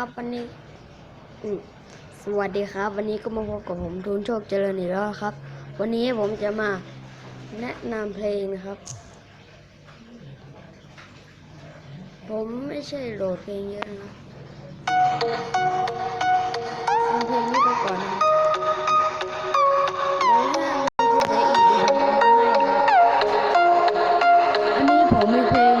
ครับวันนี้สวัสดีครับ วันนี้ก็มาพบกับผมทูนโชคเจริญอีกแล้วครับ วันนี้ผมจะมาแนะนำเพลงนะครับ ผมไม่ใช่โหลดเพลงเยอะนะฟังเพลงนี้ไปก่อนนะครับแล้วถ้ามีเพลงอีกเดี๋ยวผมมาให้ครับอันนี้ผมมีเพลง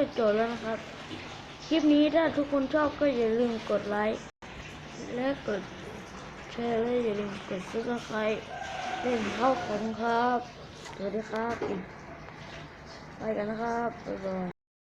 จะจบแล้วนะครับ คลิปนี้ถ้าทุกคนชอบก็อย่าลืมกดไลค์และกดแชร์และอย่าลืมกดซับสไครต์เล่นเข้าของครับ สวัสดีครับ ไปกันนะครับ บ๊ายบาย